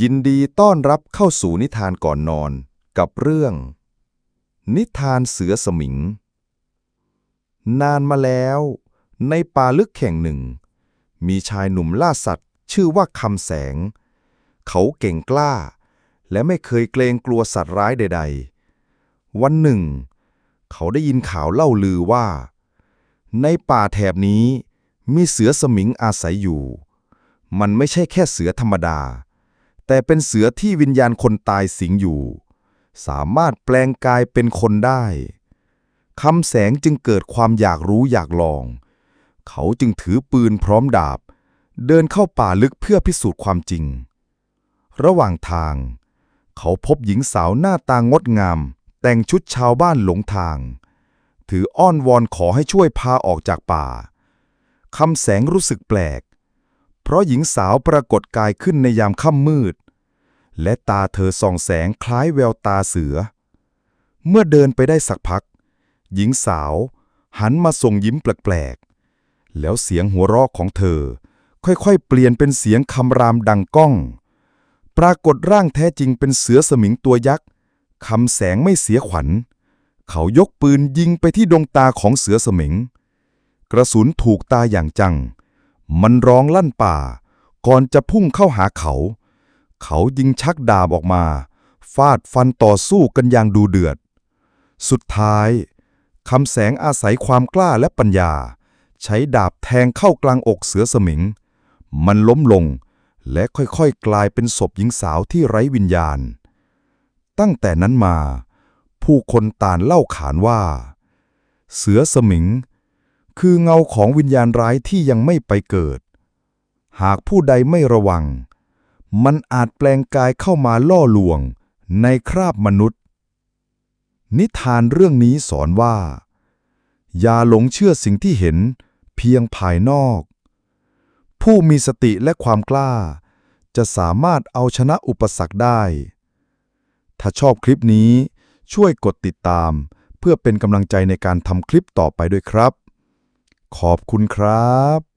ยินดีต้อนรับเข้าสู่นิทานก่อนนอนกับเรื่อง นิทานเสือสมิง นานมาแล้ว ในป่าลึกแห่งหนึ่ง มีชายหนุ่มล่าสัตว์ ชื่อว่าคำแสง เขาเก่งกล้า และไม่เคยเกรงกลัวสัตว์ร้ายใด ๆ วันหนึ่ง เขาได้ยินข่าวเล่าลือว่า ในป่าแถบนี้มีเสือสมิงอาศัยอยู่ มันไม่ใช่แค่เสือธรรมดา แต่เป็นเสือที่วิญญาณคนตายสิงอยู่ สามารถแปลงกายเป็นคนได้คำแสงจึงเกิดความอยากรู้อยากลอง เขาจึงถือปืนพร้อมดาบ เดินเข้าป่าลึกเพื่อพิสูจน์ความจริง ระหว่างทาง เขาพบหญิงสาวหน้าตางดงาม แต่งชุดชาวบ้านหลงทาง ถืออ้อนวอนขอให้ช่วยพาออกจากป่าคำแสงรู้สึกแปลก เพราะหญิงสาวปรากฏกายขึ้นในยามค่ำมืด และตาเธอส่องแสงคล้ายแววตาเสือ เมื่อเดินไปได้สักพัก หญิงสาวหันมาส่งยิ้มแปลกๆ แล้วเสียงหัวเราะของเธอ ค่อยๆ เปลี่ยนเป็นเสียงคำรามดังก้อง ปรากฏร่างแท้จริงเป็นเสือสมิงตัวยักษ์คำแสงไม่เสียขวัญ เขายกปืนยิงไปที่ดวงตาของเสือสมิง กระสุนถูกตาอย่างจัง มันร้องลั่นป่า ก่อนจะพุ่งเข้าหาเขา เขายิงชักดาบออกมา ฟาดฟันต่อสู้กันอย่างดูเดือด สุดท้ายคำแสงอาศัยความกล้าและปัญญา ใช้ดาบแทงเข้ากลางอกเสือสมิง มันล้มลงและค่อยๆกลายเป็นศพหญิงสาวที่ไร้วิญญาณ ตั้งแต่นั้นมา ผู้คนต่านเล่าขานว่า เสือสมิง คือเงาของวิญญาณร้ายที่ยังไม่ไปเกิด หากผู้ใดไม่ระวัง มันอาจแปลงกายเข้ามาล่อลวงในคราบมนุษย์ นิทานเรื่องนี้สอนว่า อย่าหลงเชื่อสิ่งที่เห็นเพียงภายนอก ผู้มีสติและความกล้า จะสามารถเอาชนะอุปสรรคได้ ถ้าชอบคลิปนี้ช่วยกดติดตาม เพื่อเป็นกำลังใจในการทำคลิปต่อไปด้วยครับ ขอบคุณครับ